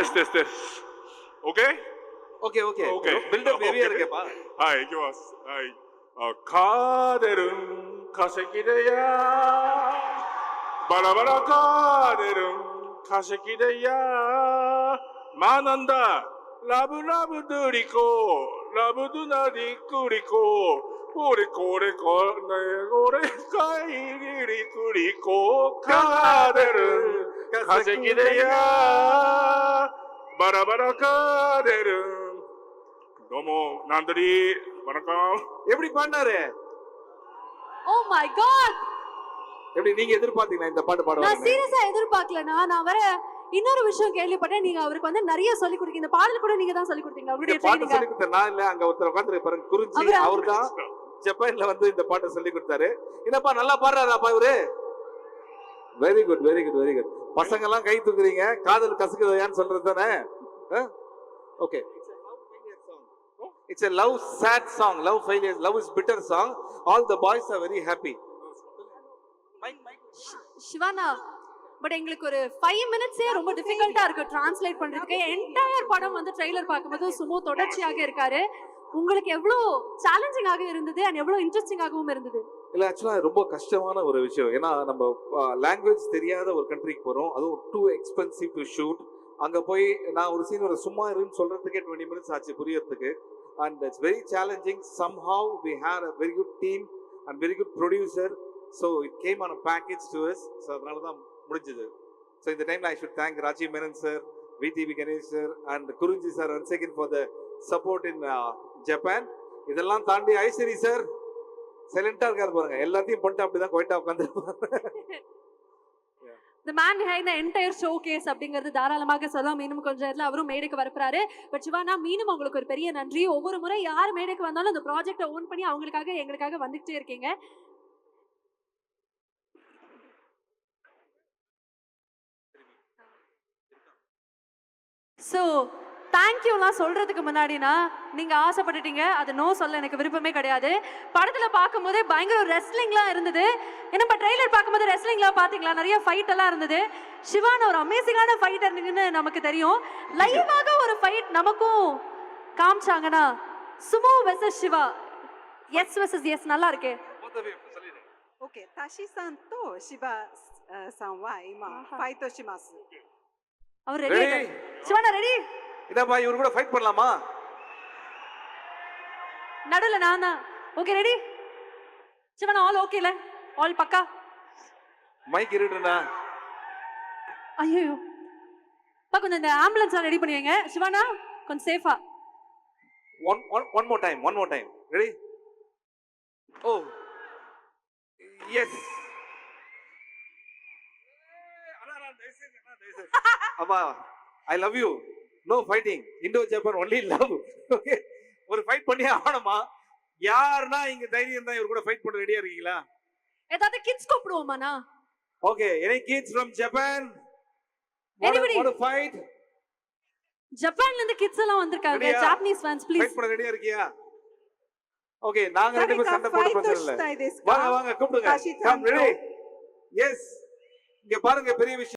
テステステス OK? オッケーオッケー OK ビルドアップヘビーやるけばはい、いきます。はい。あカーデルン、化石でやバラバラカーデルン、化石でや学んだラブラブドゥリコ、ラブドゥナディクリコ、これこれこれこれかいりくりこ、カーデルン、 가세기대야 바라바라카데르 너무 남들이 வணக்கம் எப்படி பாடினாரு oh ஓ எப்படி நீங்க எதிர்பார்த்தீங்களா இந்த பாட்டு பாட நான் சீரியஸா எதிர்பார்க்கலனா நான் வர இன்னொரு விஷயம் கேள்விப்பட்டேன். நீங்க அவருக்கு வந்து நிறைய சொல்லி கொடுத்தீங்க இந்த பாடல் கூட நீங்க தான் சொல்லி கொடுத்தீங்க அவருடைய பாட்டு சொல்லி கொடுத்தேன் நான் இல்ல அங்க ஒருத்தர் உட்கார்ந்து பாருங்க குறிஞ்சி. அவர்? தான் ஜப்பான்ல வந்து இந்த பாட்டை சொல்லி கொடுத்தாரு. என்னப்பா நல்லா பாடுறாராப்பா இவரு? Very good very good very good பசங்க எல்லாம் கை தூக்குறீங்க காதல் கசுக்குதையான்னு சொல்றது தானே? Okay it's a love sad song love failure love is bitter song all the boys are very happy Siwana but எங்களுக்கு ஒரு ஃபைவ் மினிட்ஸே ரொம்ப டிஃபிகல்ட்டா இருக்கு டிரான்ஸ்லேட் பண்றதுக்கு. என்டையர் படம் வந்து ட்ரெய்லர் பார்க்கும்போது சுமோ தொடர்ச்சியாக இருக்காரு. உங்களுக்கு எவ்வளோ சேலஞ்சிங்காக இருந்தது அண்ட் எவ்வளோ இன்ட்ரெஸ்டிங்காகவும் இருந்தது? இல்லை ஆக்சுவலாக ரொம்ப கஷ்டமான ஒரு விஷயம். ஏன்னா நம்ம லாங்குவேஜ் தெரியாத ஒரு கண்ட்ரிக்கு போகிறோம் அதுவும் டூ எக்ஸ்பென்சிவ் டு ஷூட் அங்கே போய் நான் ஒரு சீன் ஒரு சும்மா இருன்னு சொல்கிறதுக்கே டுவெண்ட்டி மினிட்ஸ் ஆச்சு புரியறதுக்கு. And it's very challenging somehow we have a very good team and very good producer so it came on package to yes so அதனால தான் முடிஞ்சது. ஸோ இந்த டைமில் I should thank Rajiv Menon sir VTV Ganesh sir and Kurinji sir once second for the support in Japan இதெல்லாம் தாண்டி Ishari sir சைலண்டா இருக்காரு பாருங்க. எல்லாத்தையும் பண்ணிட்டு அப்படிதான் குவைட்டா உட்காந்து the man behind the entire show case அப்படிங்கிறது தாராளமாக சொல்லலாம். மீனும் கொஞ்சம் நேரத்தில் அவரும் மேடைக்கு வரப்போறாரு. பட் சிவானா மீனும் உங்களுக்கு ஒரு பெரிய நன்றி. ஒவ்வொரு முறை யார் மேடைக்கு வந்தாலும் அந்த ப்ராஜெக்டை ஓன் பண்ணி அவங்களுக்காக எங்களுக்காக வந்துகிட்டே இருக்கீங்க. ஸோ தேங்க்யூலாம் சொல்றதுக்கு முன்னாடினா நீங்க ஆசைப்பட்டுட்டீங்க அது நோ சொல்ல எனக்கு விருப்பமே கிடையாது. படத்தில் பார்க்கும்போதே பயங்கர ஒரு ரெஸ்லிங்லாம் இருந்தது. ஏன்னா இப்போ ட்ரெய்லர் பார்க்கும்போது ரெஸ்லிங்லாம் பாத்தீங்களா? நிறைய ஃபைட் எல்லாம் இருந்தது. சிவான் ஒரு அமேசிங்கான ஃபைட்டர்னு நமக்கு தெரியும். லைவாக ஒரு ஃபைட் நமக்கும் காமிச்சாங்கன்னா sumo versus Shiva. S versus S நல்லா இருக்கே. ஓகே தாஷி சான் தோ சிவா சான் வா இமா ஃபைட் தோஷிமாஸ் அவர் ரெடி சிவானா ரெடி என்னப்பா இவரு கூட ஃபைட் பண்ணலாமா? நடுவில் நான். தான் ஓகே ரெடி சிவானா ஆல் ஓகேல ஆல் பக்கா? மைக் இருட்டுண்ணா ஐயோ. பா கொஞ்சம் இந்த ஆம்புலன்ஸ் ரெடி பண்ணி வைங்க. சிவானா கொஞ்சம் சேஃபா one one one more time one more time ready oh yes அப்பா I love you no fighting Indo Japan only love okay ஒரு ஃபைட் பண்ணி ஆகணுமா? யாருன்னா இங்க தைரியம் தான் இவர் கூட ஃபைட் பண்ண ரெடியா இருக்கீங்களா? ஏதாவது kids கூப்பிடுவோமா okay any kids from Japan anybody what fight ஜப்பான்ல இருந்து கிட்ஸ் எல்லாம் வந்திருக்காங்க. ஜாப்பனீஸ் ஃபேன்ஸ் ப்ளீஸ் ஃபைட் பண்ண ரெடியா இருக்கியா? ஓகே நாங்க ரெண்டு பேரும் சண்டை போட்டு பிரச்சனை இல்ல வாங்க வாங்க கூப்பிடுங்க. கம் ரெடி எஸ் இங்க பாருங்க பெரிய விஷயம்.